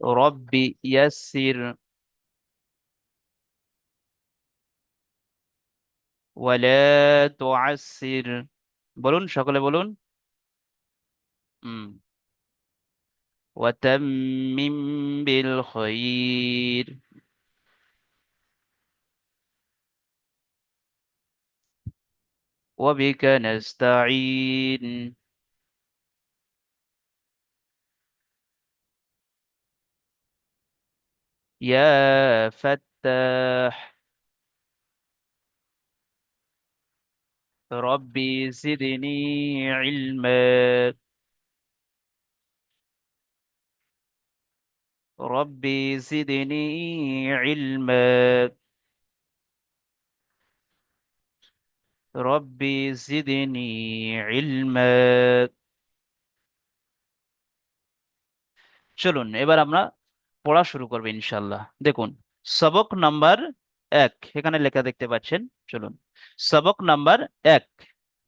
رب يسر ولا تعسر বলুন সকলে বলুন হুম وتمم بالخير وبك نستعين يا فتاح ربي زدني علما ربي زدني علما ربي زدني علما চলুন এবার আমরা পড়া শুরু করবে ইনশাল্লাহ দেখুন, সবক নাম্বার এক, এখানে লেখা দেখতে পাচ্ছেন, চলুন। সবক নাম্বার এক,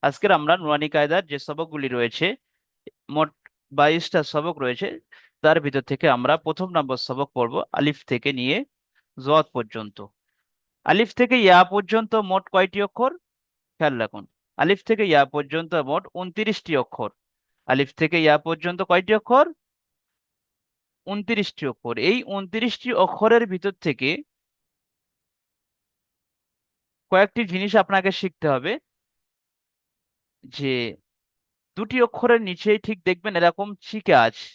আজকের আমরা নুরানি কায়দার যে সবকগুলি রয়েছে, মোট বাইশটা সবক রয়েছে, তার ভিতর থেকে আমরা প্রথম নম্বর সবক পড়ব আলিফ থেকে নিয়ে জত পর্যন্ত। আলিফ থেকে ইয়া পর্যন্ত মোট কয়টি অক্ষর? খেয়াল রাখুন, আলিফ থেকে ইয়া পর্যন্ত মোট উনত্রিশটি অক্ষর। আলিফ থেকে ইয়া পর্যন্ত কয়টি অক্ষর? উনত্রিশটি অক্ষর। এই উনত্রিশটি অক্ষরের ভিতর থেকে কয়েকটি জিনিস আপনাকে শিখতে হবে যে দুটি অক্ষরের নিচেই ঠিক দেখবেন এরকম চিকে আছে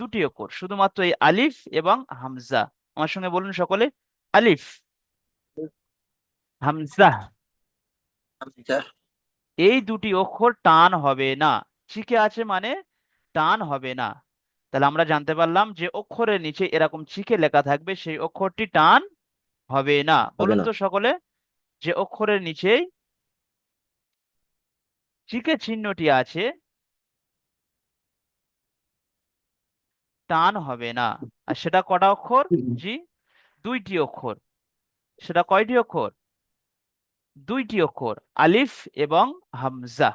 দুটি অক্ষর শুধুমাত্র এই আলিফ এবং হামজা। আমার সঙ্গে বলুন সকলে আলিফ হামজা। এই দুটি অক্ষর টান হবে না। চিকে আছে মানে টান হবে না। তাহলে আমরা জানতে পারলাম যে অক্ষরের নিচে এরকম চিকে লেখা থাকবে সেই অক্ষরটি টান হবে না। বলুন তো সকলে যে অক্ষরের নিচেই চিকে চিহ্নটি আছে টান হবে না। আর সেটা কটা অক্ষর? জি দুইটি অক্ষর। সেটা কয়টি অক্ষর? দুইটি অক্ষর আলিফ এবং হামজা।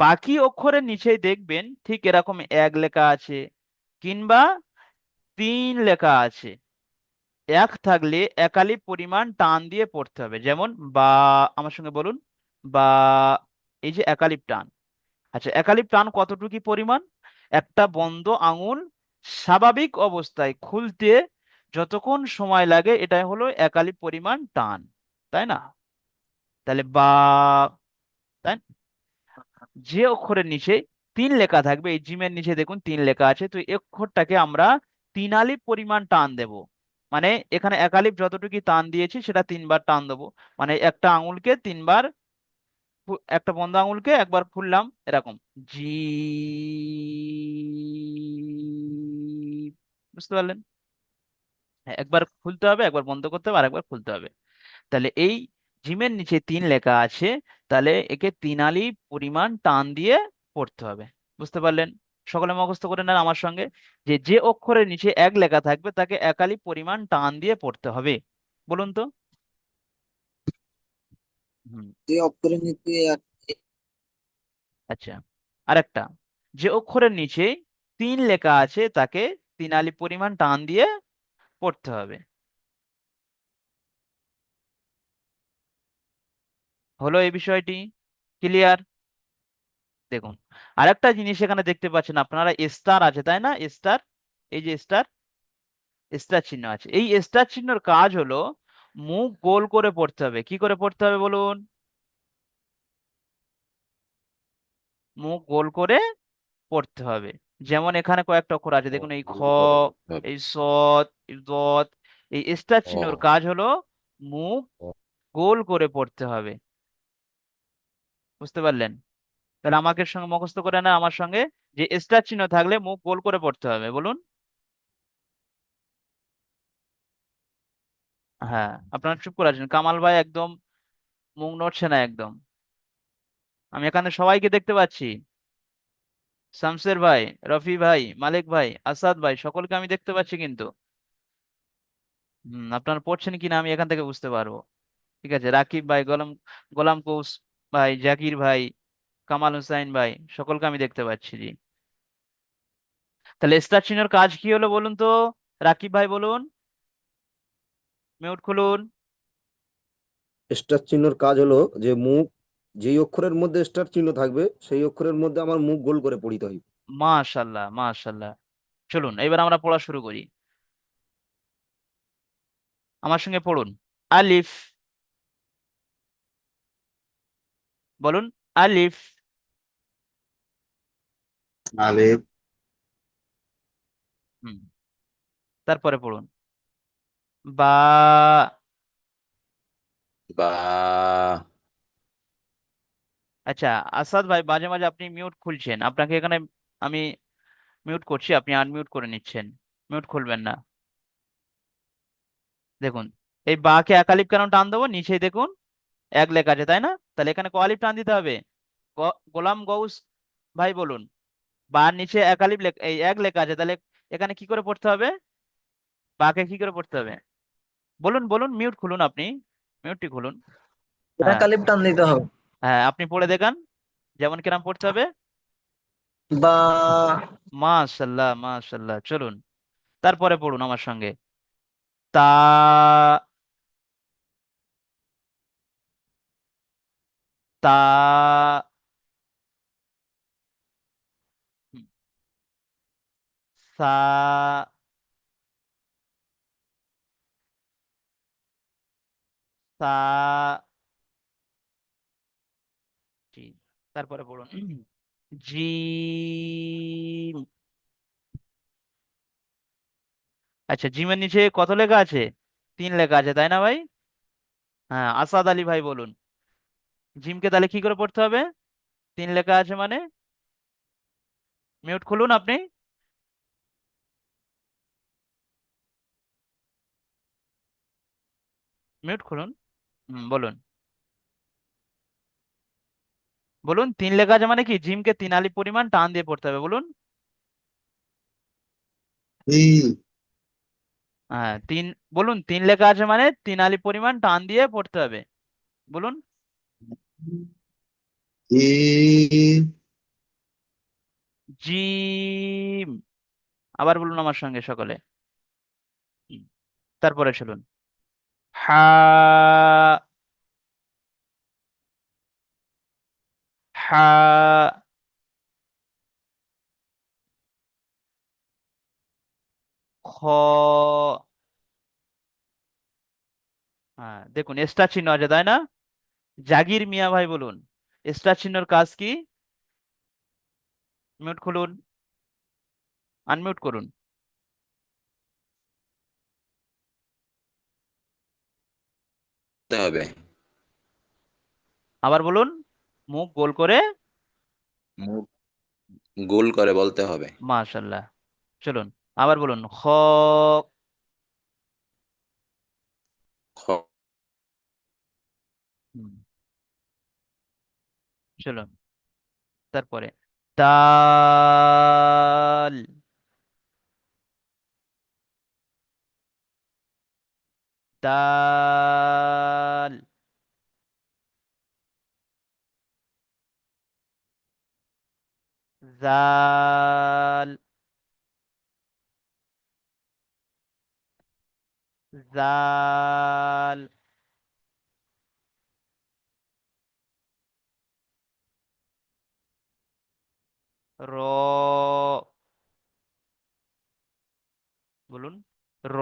বাকি অক্ষরের নিচেই দেখবেন ঠিক এরকম এক লেখা আছে। কিংবা তিন লেখা আছে। এক থাকলে একালি পরিমাণ টান দিয়ে পড়তে হবে। যেমন, বা, আমার সঙ্গে বলুন, বা, এই যে একালিপ টান। আচ্ছা একালিপ টান কতটুকু পরিমাণ? একটা বন্ধ আঙুল স্বাভাবিক অবস্থায় খুলতে যতক্ষণ সময় লাগে, এটাই হলো একালিপ পরিমাণ টান, তাই না? তাহলে বা, তাই যে অক্ষরের নিচে তিন লেখা থাকবে এই জিমের নিচে দেখুন তিন লেখা আছে তো অক্ষরটাকে আমরা তিন আলিপ পরিমাণ টান দেব। মানে এখানে এক আলিপ যতটুকু টান দিয়েছি সেটা তিনবার টান দেবো। মানে একটা আঙুলকে তিনবার একটা বন্ধ আঙুলকে একবার খুললাম এরকম। জি বুঝতে পারলেন? হ্যাঁ, একবার খুলতে হবে একবার বন্ধ করতে হবে আর একবার খুলতে হবে। তাহলে এই জিমের নিচে তিন লেখা আছে তাহলে একে তিন আলি পরিমাণ টান দিয়ে পড়তে হবে। বুঝতে পারলেন? সকলে মুখস্থ করে নেন আমার সঙ্গে যে যে অক্ষরের নিচে এক লেখা থাকবে তাকে একালি পরিমাণ টান দিয়ে পড়তে হবে। বলুন তো। যে অক্ষরের নিচে আচ্ছা আরেকটা। যে অক্ষরের নিচে তিন লেখা আছে তাকে তিন আলি পরিমাণ টান দিয়ে পড়তে হবে। হলো এই বিষয়টি? ক্লিয়ার? দেখুন আরেকটা জিনিস এখানে দেখতে পাচ্ছেন আপনারা স্টার আছে তাই না? স্টার এই যে স্টার স্টার চিহ্ন আছে। এই স্টার চিহ্নর কাজ হলো মুখ গোল করে পড়তে হবে। কি করে পড়তে হবে বলুন? মুখ গোল করে পড়তে হবে। যেমন এখানে কয়েকটা অক্ষর আছে দেখুন এই খ এই সৎ এই দত এই স্টার চিহ্নর কাজ হলো মুখ গোল করে পড়তে হবে। বুঝতে পারলেন? তাহলে আমাকে সঙ্গে মুখস্থ করে না আমার সঙ্গে যে স্টার চিহ্ন থাকলে মুখ গোল করে পড়তে হবে, বলুন। হ্যাঁ আপনারা চুপ করে আছেন। কামাল ভাই একদম মুখ নড়ছে না একদম। আমি এখানে সবাইকে দেখতে পাচ্ছি। শামসের ভাই, রফি ভাই, মালিক ভাই, আসাদ ভাই, সকলকে আমি দেখতে পাচ্ছি কিন্তু। হম, আপনারা পড়ছেন কিনা আমি এখান থেকে বুঝতে পারব। ঠিক আছে, রাকিব ভাই, গোলাম গোলাম কৌস ভাই, জাকির ভাই কামাল হুসাইন ভাই সকলকে আমি দেখতে পাচ্ছি জি। তাহলে স্টার চিহ্নের কাজ কি হলো বলুন তো? রাকিব ভাই বলুন। মিউট খুলুন। স্টার চিহ্নর কাজ হলো যে মুখ যেই অক্ষরের মধ্যে স্টার চিহ্ন থাকবে সেই অক্ষরের মধ্যে আমার মুখ গোল করে পড়িতে হয়। মাশাল্লাহ মাশাল্লাহ। চলুন এবার আমরা পড়া শুরু করি। আমার সঙ্গে পড়ুন। আলিফ। বলুন আলিফ। আলিফ হুম। তারপরে পড়ুন। বা বা আচ্ছা আসাদ ভাই মাঝে মাঝে আপনি মিউট খুলছেন। আপনাকে এখানে আমি মিউট করছি আপনি আনমিউট করে নিচ্ছেন। মিউট খুলবেন না। দেখুন এই বাকে একালিপ কেন টান দেবো? নিচেই দেখুন এক লেখা আছে তাই না? তাহলে এখানে কয়ালিপ টান দিতে হবে? গোলাম গৌস ভাই বলুন। বার নিচে লেখ- এই এক লেখা আছে তাহলে এখানে কি করে পড়তে হবে? বাকে কি করে পড়তে হবে? বলুন বলুন মিউট খুলুন আপনি মিউটটি খুলুন। এটা হ্যাঁ। টান দিতে হবে। হ্যাঁ আপনি পড়ে দেখান যেমন কিরাম পড়তে হবে। বা মাশাল্লাহ মাশাল্লাহ চলুন। তারপরে পড়ুন আমার সঙ্গে। তা তা সা সা জি তারপরে পড়ুন। জিম। আচ্ছা জিমের নিচে কত লেখা আছে? তিন লেখা আছে, তাই না ভাই? হ্যাঁ আসাদ আলী ভাই বলুন। জিমকে তাহলে কি করে পড়তে হবে? তিন লেখা আছে মানে? মিউট খুলুন আপনি। মিউট খুলুন হুম বলুন। বলুন তিন লেখা আছে মানে কি? জিমকে তিন আলি পরিমাণ টান দিয়ে পড়তে হবে বলুন। হ্যাঁ তিন বলুন তিন লেখা আছে মানে তিন আলি পরিমাণ টান দিয়ে পড়তে হবে বলুন। জিম আবার বলুন আমার সঙ্গে সকলে। তারপরে চলুন। হা হা খ হ্যাঁ দেখুন স্টার চিহ্ন আছে, তাই না? জাগির মিয়া ভাই বলুন স্টার চিহ্নর কাজ কি? মিউট খুলুন। আনমিউট করুন। হবে। আবার বলুন মুখ গোল করে। মুখ গোল করে বলতে হবে। মাশাল্লাহ চলুন আবার বলুন খ। খ। চলুন তারপরে দাল। দাল জাল জাল র বলুন র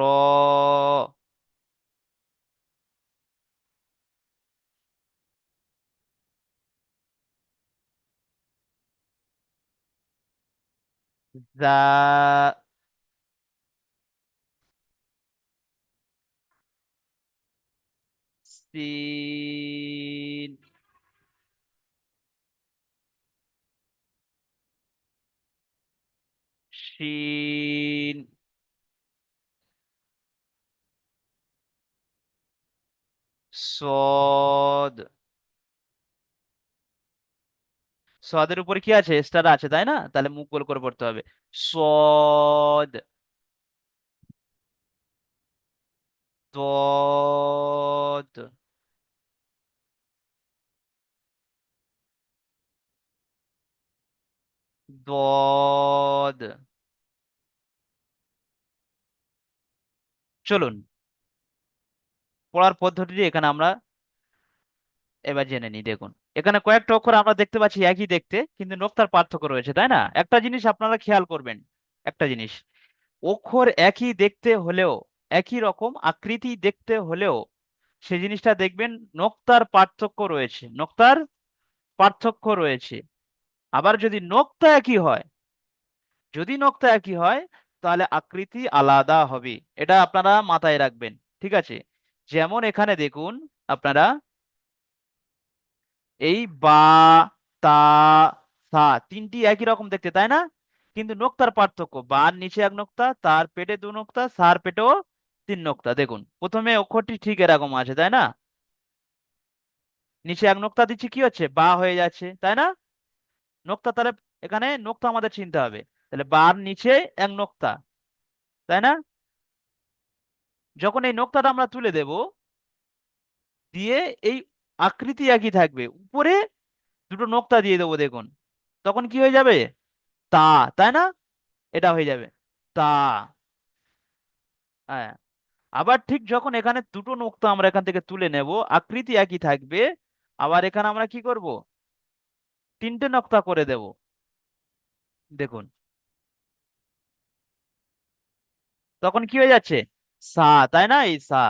জা সিন শিন সদ সদের উপরে কি আছে? স্টার আছে, তাই না? তাহলে মুখ গোল করে পড়তে হবে। সদ দদ চলুন। পড়ার পদ্ধতিটি এখানে আমরা এবার জেনে নিই, দেখুন। এখানে কয়েকটা অক্ষর আমরা দেখতে পাচ্ছি একই দেখতে, কিন্তু নোক্তার পার্থক্য রয়েছে, তাই না? একটা জিনিস আপনারা খেয়াল করবেন, একটা জিনিস। অক্ষর একই দেখতে হলেও, একই রকম আকৃতি দেখতে হলেও, সে জিনিসটা দেখবেন নোক্তার পার্থক্য রয়েছে, নোক্তার পার্থক্য রয়েছে। আবার যদি নোক্তা একই হয়, যদি নোক্তা একই হয়, তাহলে আকৃতি আলাদা হবে, এটা আপনারা মাথায় রাখবেন, ঠিক আছে? যেমন এখানে দেখুন, আপনারা এই বা, তা, সা তিনটি একই রকম দেখতে, তাই না? কিন্তু নোক্তার পার্থক্য, বার নিচে এক নোক্তা, তার পেটে দু নোক্তা, সার পেটেও তিন নোক্তা। দেখুন, প্রথমে অক্ষরটি ঠিক এরকম আছে, তাই না? নিচে এক নোক্তা দিচ্ছি, কি হচ্ছে? বা হয়ে যাচ্ছে, তাই না? নোক্তা তাহলে এখানে নোক্তা আমাদের চিনতে হবে। তাহলে বার নিচে এক নোক্তা, তাই না? যখন এই নোক্তাটা আমরা তুলে দেব, দিয়ে এই আকৃতি একই থাকবে। উপরে দুটো নোক্তা দিয়ে দেবো, দেখুন। তখন কি হয়ে যাবে? তা, তাই না? এটা হয়ে যাবে। তা। হ্যাঁ। আবার ঠিক যখন এখানে দুটো নোক্তা আমরা এখান থেকে তুলে নেব, আকৃতি একই থাকবে, আবার এখানে আমরা কি করব? তিনটে নোক্তা করে দেব। দেখুন। তখন কি হয়ে যাচ্ছে? সা, তাই না? এই সা।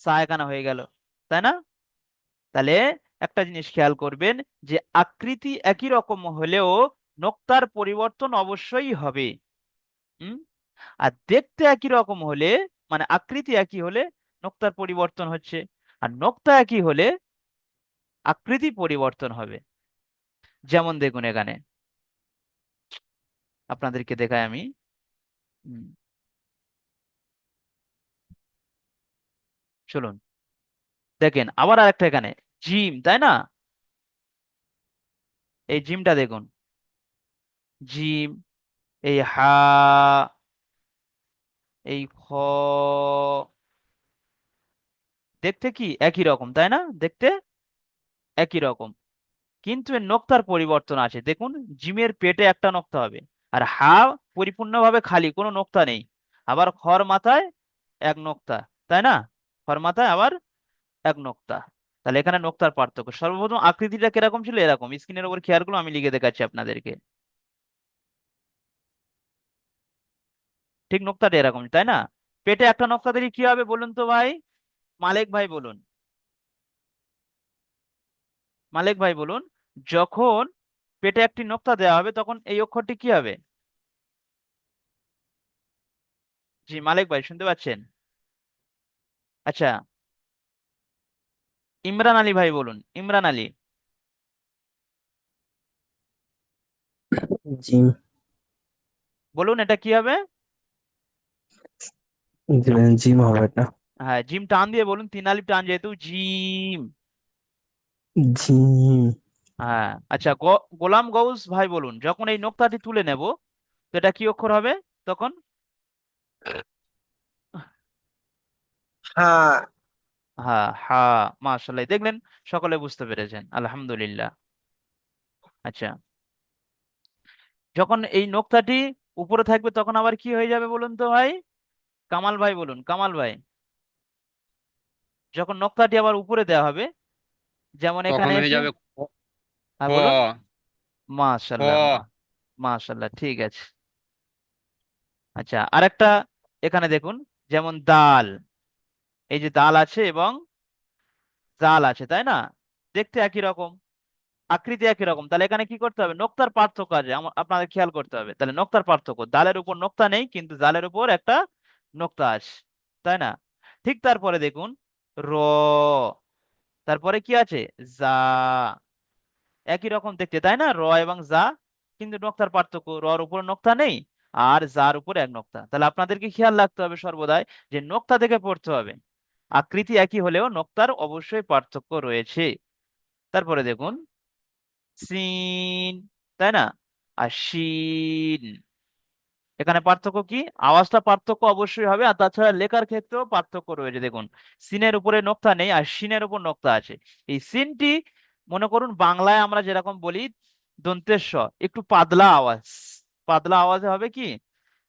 সা এখানে হয়ে গেল, তাই না? তাহলে একটা জিনিস খেয়াল করবেন যে আকৃতি একই রকম হলেও নোক্তার পরিবর্তন অবশ্যই হবে। হুম? আর দেখতে একই রকম হলে মানে আকৃতি একই হলে নোক্তার পরিবর্তন হচ্ছে। আর নোক্তা একই হলে আকৃতি পরিবর্তন হবে। যেমন দেখুন এখানে। আপনাদেরকে দেখাই আমি। চলুন। দেখেন, আবার আরেকটা এখানে জিম তাই না? এই জিমটা দেখুন। জিম এই হা, এই খ দেখতে কি একই রকম, তাই না? দেখতে একই রকম। কিন্তু এর নোক্তার পরিবর্তন আছে। দেখুন জিমের পেটে একটা নোক্তা হবে। আর হা পরিপূর্ণভাবে খালি, কোনো নোক্তা নেই। আবার খর মাথায় এক নোক্তা, তাই না? খর মাথায় আবার এক নোক্তা। তাহলে এখানে নোক্তার পার্থক্য। সর্বপ্রথম আকৃতিটা কীরকম ছিল? এরকম। স্ক্রিনের উপর খেয়াল করুন আমি লিখে দেখাচ্ছি আপনাদেরকে। ঠিক নোক্তাটা এরকম, তাই না? পেটে একটা নোক্তা দিলে কি হবে বলুন তো ভাই? মালিক ভাই বলুন। মালিক ভাই বলুন, যখন পেটে একটি নোক্তা দেওয়া হবে, তখন এই অক্ষরটি কি হবে? জি, মালিক ভাই, শুনতে পাচ্ছেন? আচ্ছা ইমরান আলী ভাই বলুন ইমরান আলী। জিম বলুন এটা কি হবে? জিম হবে এটা হ্যাঁ জিম টান দিয়ে বলুন তিন আলিফ টান যেহেতু জিম। জিম হ্যাঁ আচ্ছা গোলাম গৌস ভাই বলুন যখন এই নোক্তাটি তুলে নেব তো এটা কি অক্ষর হবে তখন? হ্যাঁ হ্যাঁ হ্যাঁ মাশাআল্লাহ দেখলেন সকলে বুঝতে পেরেছেন। আলহামদুলিল্লাহ। আচ্ছা। যখন এই নোক্তাটি উপরে থাকবে তখন আবার কি হয়ে যাবে বলুন তো ভাই? কামাল ভাই বলুন কামাল ভাই। যখন নোক্তাটি আবার উপরে দেওয়া হবে যেমন এখানে যাবে হ্যাঁ বলুন। খ মাশাআল্লাহ মাশাআল্লাহ ঠিক আছে। আচ্ছা আরেকটা এখানে দেখুন যেমন দাল। এই যে দাল আছে এবং জাল আছে, তাই না? দেখতে একই রকম, আকৃতি একই রকম। তাহলে এখানে কি করতে হবে? নোক্তার পার্থক্য আছে আপনাদের খেয়াল করতে হবে। তাহলে নোক্তার পার্থক্য, দালের উপর নোক্তা নেই, কিন্তু জালের উপর একটা নোক্তা আছে, তাই না? ঠিক তারপরে দেখুন, র, তারপরে কি আছে? যা, একই রকম দেখতে, তাই না? র এবং যা, কিন্তু নোক্তার পার্থক্য, রর উপর নোক্তা নেই, আর যার উপর এক নোক্তা। তাহলে আপনাদেরকে খেয়াল রাখতে হবে সর্বদাই যে নোক্তা থেকে পড়তে হবে। আকৃতি একই হলেও নোক্তার অবশ্যই পার্থক্য রয়েছে। তারপরে দেখুন, সিন, তাই না? আর শিন। এখানে পার্থক্য কি? আওয়াজটা পার্থক্য অবশ্যই হবে, আর তাছাড়া লেখার ক্ষেত্রেও পার্থক্য রয়েছে। দেখুন, সিনের উপরে নোক্তা নেই, আর শিনের উপর নোক্তা আছে। এই সিনটি, মনে করুন, বাংলায় আমরা যেরকম বলি দন্তের স একটু পাতলা আওয়াজ। পাতলা আওয়াজে হবে কি?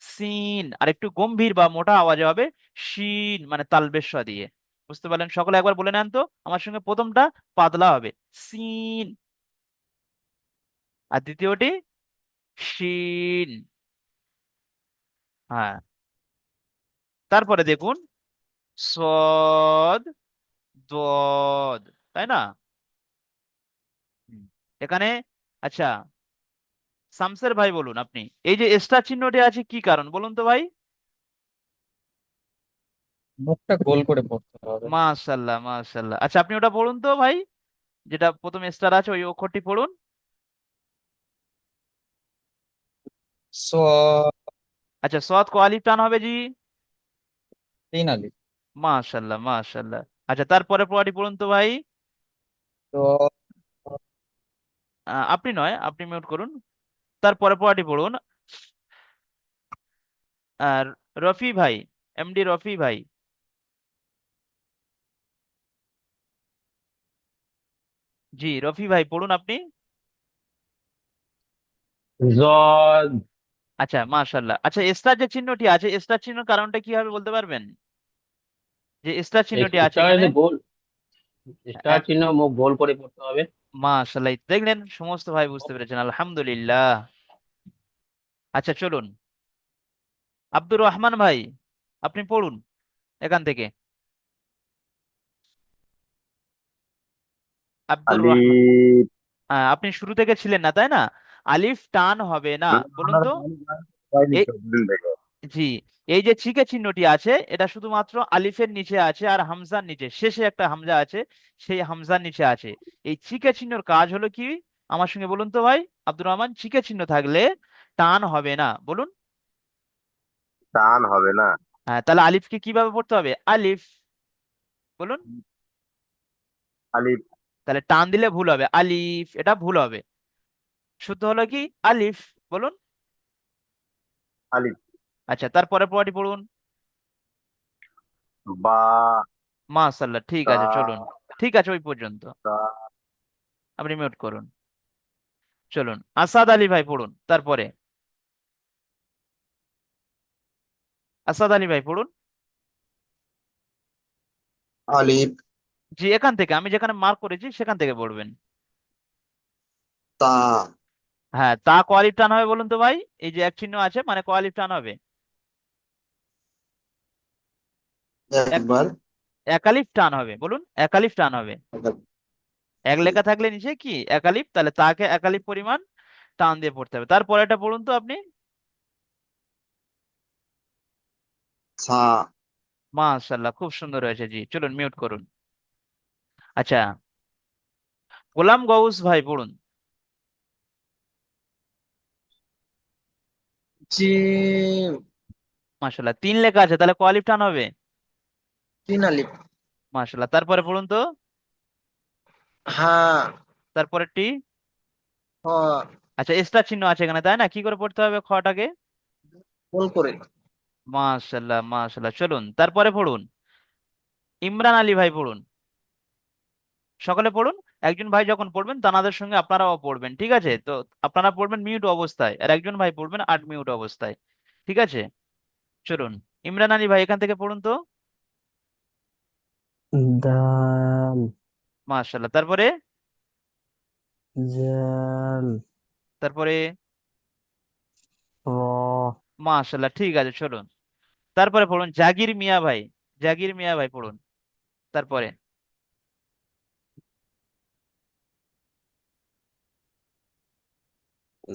সিন, আর একটু গম্ভীর বা মোটা আওয়াজে হবে শিন মানে তালবেশ দিয়ে। বুঝতে পারলেন? সকলে একবার বলে নেন তো, আমার সঙ্গে প্রথমটা পাতলা হবে। সিন। আর দ্বিতীয়টি শিন। হ্যাঁ। তারপরে দেখুন, সদ, দদ, তাই না? এখানে আচ্ছা শামসের ভাই বলুন আপনি। এই যে স্টার চিহ্নটি আছে কি কারণ? বলুন তো ভাই। মুখটা গোল করে পড়তে হবে। মাশাল্লাহ আচ্ছা আপনি ওটা পড়ুন তো ভাই। যেটা প্রথম স্টার আছে ওই অক্ষরটি পড়ুন। আচ্ছা সৎ কোয়ালিফ টান হবে জি। তিন আলিফ। মাশাল্লাহ মাশাল্লাহ আচ্ছা তারপরে পড়াটি পড়ুন তো ভাই। তো আপনি নয় আপনি মিউট করুন। তারপরে পড়াটি পড়ুন। আর রফি ভাই এমডি রফি ভাই। জি রফি ভাই পড়ুন আপনি। জদ আচ্ছা মাশাল্লাহ আচ্ছা স্টার যে চিহ্নটি আছে স্টার চিহ্ন কারণটা কি হবে বলতে পারবেন? যে স্টার চিহ্নটি আছে স্টার চিহ্ন মুখ গোল করে পড়তে হবে। মাশাল্লাহ দেখলেন সমস্ত ভাই বুঝতে পেরেছেন আলহামদুলিল্লাহ। আচ্ছা চলুন। আব্দুর রহমান ভাই আপনি পড়ুন এখান থেকে। আব্দুর রহমান হ্যাঁ, আপনি শুরু থেকে ছিলেন না তাই না? আলিফ টান হবে না বলুন তো। জি এই যে চিকে চিহ্নটি আছে এটা শুধুমাত্র আলিফের নিচে আছে আর হামজার নিচে শেষে একটা হামজা আছে সেই হামজার নিচে আছে। এই চিকে চিহ্নর কাজ হলো কি? আমার সঙ্গে বলুন তো ভাই আব্দুর রহমান চিকে চিহ্ন থাকলে টান হবে না বলুন। টান হবে না। হ্যাঁ তাহলে আলিফকে কীভাবে পড়তে হবে? আলিফ বলুন। আলিফ। তাহলে টান দিলে ভুল হবে আলিফ এটা ভুল হবে। শুদ্ধ হলো কি? আলিফ বলুন। আলিফ। আচ্ছা তারপরে পড়াটি পড়ুন। বা মাশাল্লাহ ঠিক আছে চলুন। ঠিক আছে ওই পর্যন্ত। আপনি মিউট করুন। চলুন আসাদ আলী ভাই পড়ুন তারপরে। আসাদ আলী ভাই পড়ুন। আলিফ। জি এখান থেকে আমি যেখানে মার্ক করেছি সেখান থেকে পড়বেন। তা হ্যাঁ তা কোয়ালিফ টান হবে বলুন তো ভাই? এই যে এক চিহ্ন আছে মানে কোয়ালিফ টান হবে। একবার একালিফ টান হবে বলুন একালিফ টান হবে। এক লেখা থাকলে নিচে কি? একালিফ তাহলে তাকে একালিফ পরিমাণ টান দিয়ে পড়তে হবে। তারপরে এটা পড়ুন তো আপনি। মাশাল্লাহ খুব সুন্দর হয়েছে জি। চলুন মিউট করুন। আচ্ছা গোলাম গৌস ভাই পড়ুন। জিম মাশাল্লাহ তিন লেখা আছে তাহলে কোয়ালিফ টান হবে। তিন আলিফ মাশাল্লাহ তারপরে পড়ুন তো। হ্যাঁ। তারপরে টি? হ। আচ্ছা স্টার চিহ্ন আছে এখানে তাই না? কি করে পড়তে হবে খটাকে? গোল করে। মাশাল্লাহ মাশাল্লাহ চলুন তারপরে পড়ুন। ইমরান আলী ভাই পড়ুন। সকলে পড়ুন? একজন ভাই যখন পড়বেন তানাদের সঙ্গে আপনারাও পড়বেন ঠিক আছে? তো আপনারা পড়বেন মিউট অবস্থায় আর একজন ভাই পড়বেন আট মিউট অবস্থায় ঠিক আছে? চলুন ইমরান আলী ভাই এখান থেকে পড়ুন তো। দাল মাশাল্লাহ তারপরে? জাল তারপরে? র মাশাল্লাহ ঠিক আছে চলুন। তারপরে পড়ুন জাগির মিয়া ভাই জাগির মিয়া ভাই পড়ুন তারপরে।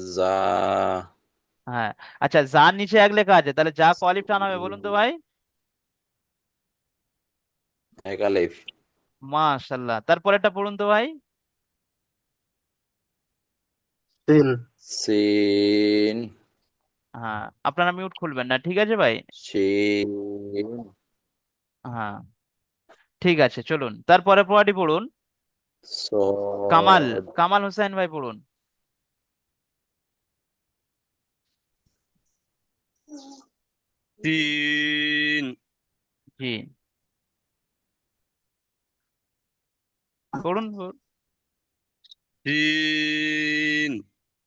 যা। হ্যাঁ আচ্ছা যার নিচে এক লেখা আছে তাহলে যা কোয়ালিফ টান হবে বলুন তো ভাই। এক আলিফ মাশাল্লাহ। তারপরেরটা পড়ুন তো ভাই। তিন সিন। হ্যাঁ আপনারা মিউট খুলবেন না ঠিক আছে ভাই? শিন হ্যাঁ ঠিক আছে চলুন। তারপরে পড়াটি পড়ুন। কামাল কামাল হোসেন ভাই পড়ুন। তিন জি। পড়ুন। তিন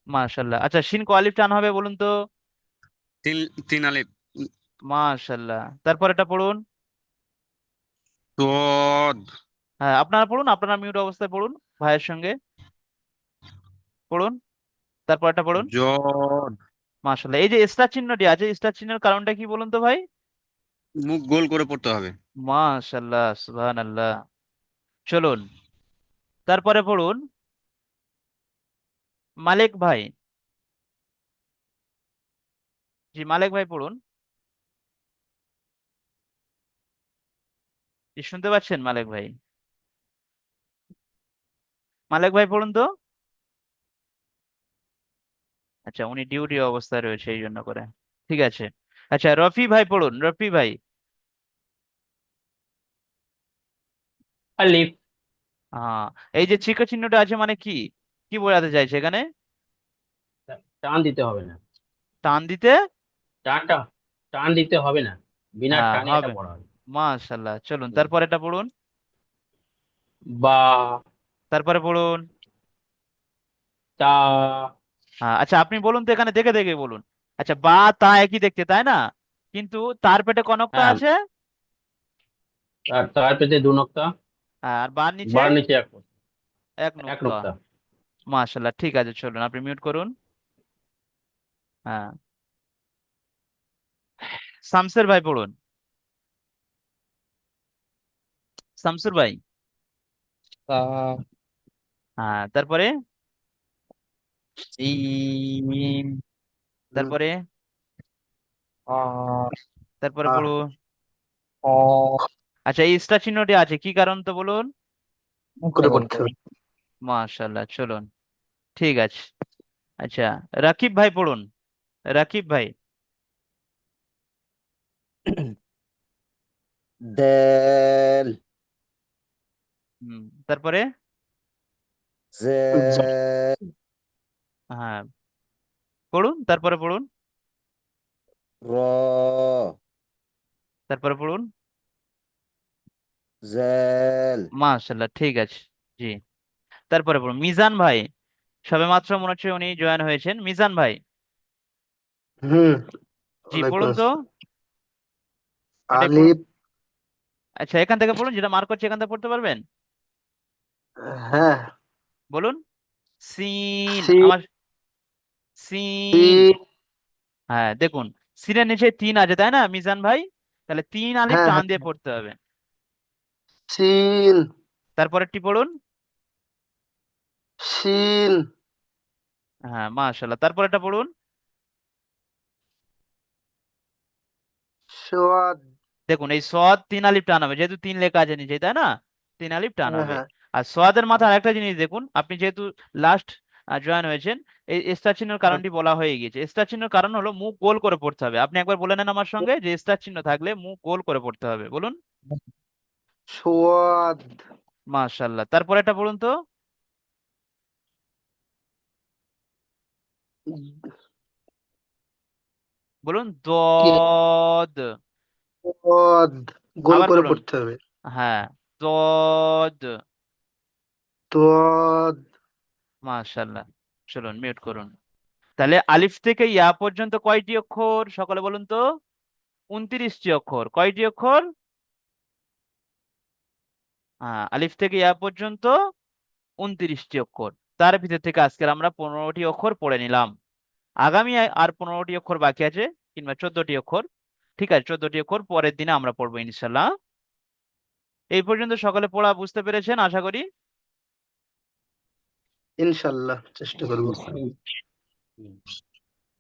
মাশাল্লাহ। আচ্ছা শিন কো আলিফ টান হবে বলুন তো? তিন তিন আলিফ। মাশাল্লাহ। তারপর এটা পড়ুন। সদ। হ্যাঁ আপনারা পড়ুন আপনারা মিউট অবস্থায় পড়ুন ভাইয়ের সঙ্গে। পড়ুন। তারপর এটা পড়ুন। জদ। মাশাল্লাহ। এই যে স্টার চিহ্নটি আছে স্টার চিহ্নের কারণটা কি বলুন তো ভাই? মুখ গোল করে পড়তে হবে। মাশাল্লাহ সুবহানাল্লাহ। চলুন। তারপরে পড়ুন, মালিক ভাই। জি, মালিক ভাই পড়ুন। শুনতে পাচ্ছেন মালিক ভাই? মালিক ভাই পড়ুন তো? আচ্ছা উনি ডিউটি অবস্থায় রয়েছে এই জন্য করে। ঠিক আছে। আচ্ছা রফি ভাই পড়ুন, রফি ভাই। আলিফ। হ্যাঁ এই যে চিকা চিহ্নটা আছে মানে কি? কি বোঝাতে চাইছে এখানে? টান দিতে হবে না। টান দিতে? টানটা টান দিতে হবে না। বিনা হ্যাঁ, টানে এটা। পড়া হবে। মাশাল্লাহ চলুন তারপর এটা পড়ুন। বা তারপরে পড়ুন। তা হ্যাঁ আচ্ছা আপনি বলুন তো এখানে দেখে দেখে বলুন। আচ্ছা বা তা একই দেখতে তাই না? কিন্তু তার পেটে কনকটা হ্যাঁ। আছে? তার পেতে দু হ্যাঁ, আর বার নিচে? বার নিচে এক এক এক নুক্তা। নক্তা ঠিক আছে চলুন আপনি মিউট করুন। হ্যাঁ। শামসের ভাই পড়ুন। শামসুর ভাই? হ্যাঁ তারপরে? তারপরে? তারপরে আহ। আচ্ছা এই স্টার চিহ্নটি আছে কি কারণ তো বলুন? মাশাল্লাহ চলুন। ঠিক আছে। আচ্ছা রাকিব ভাই পড়ুন। রাকিব ভাই। দেল। হুম তারপরে? হ্যাঁ। পড়ুন তারপরে পড়ুন। র। তারপরে পড়ুন। জেল। মাশাল্লাহ ঠিক আছে জি। তারপরে পড়ুন মিজান ভাই সবেমাত্র মনে হচ্ছে উনি জয়েন হয়েছেন। মিজান ভাই। হুম। জি পড়ুন তো। আলিফ। আচ্ছা এখান থেকে পড়ুন যেটা মার্ক করছে এখান থেকে পড়তে পারবেন? হ্যাঁ। বলুন। Scene scene. আমার সিন। হ্যাঁ দেখুন সিনের নিচে তিন আছে তাই না মিজান ভাই? তাহলে তিন আলিফ হ্যাঁ, টান হ্যাঁ। দিয়ে পড়তে হবে। সিন তারপরেরটি পড়ুন। শিন হ্যাঁ মাশাল্লাহ তারপরেরটা পড়ুন। সোয়াদ। দেখুন এই সদ তিন আলিফ টান হবে। যেহেতু তিন লেখা আছে নিচে তাই না? তিন আলিফ টান হ্যাঁ হবে। হ্যাঁ। আর সোয়াদের মাথায় আরেকটা জিনিস দেখুন আপনি যেহেতু লাস্ট জয়েন হয়েছেন এই স্টার চিহ্নের কারণটি বলা হয়ে গিয়েছে। স্টার চিহ্নের কারণ হলো মুখ গোল করে পড়তে হবে। আপনি একবার বলে নেন আমার সঙ্গে যে স্টার চিহ্ন থাকলে মুখ গোল করে পড়তে হবে। বলুন। সোয়াদ। তারপরে এটা বলুন তো। বলুন দদ। সোয়াদ গোল করে পড়তে হবে। হ্যাঁ দদ। তোয়াদ মাশাল্লাহ চলুন মিউট করুন। তাহলে আলিফ থেকে ইয়া পর্যন্ত কয়টি অক্ষর? সকলে বলুন তো। উনত্রিশটি অক্ষর। কয়টি অক্ষর? আলিফ থেকে ইয়া পর্যন্ত উনত্রিশটি অক্ষর। তার ভিতর থেকে আজকের আমরা পনেরোটি অক্ষর পড়ে নিলাম। আগামী আর পনেরোটি অক্ষর বাকি আছে কিংবা চোদ্দটি অক্ষর। ঠিক আছে চোদ্দটি অক্ষর পরের দিনে আমরা পড়ব ইনশাল্লাহ এই পর্যন্ত সকলে পড়া বুঝতে পেরেছেন আশা করি? ইনশাল্লাহ চেষ্টা করব।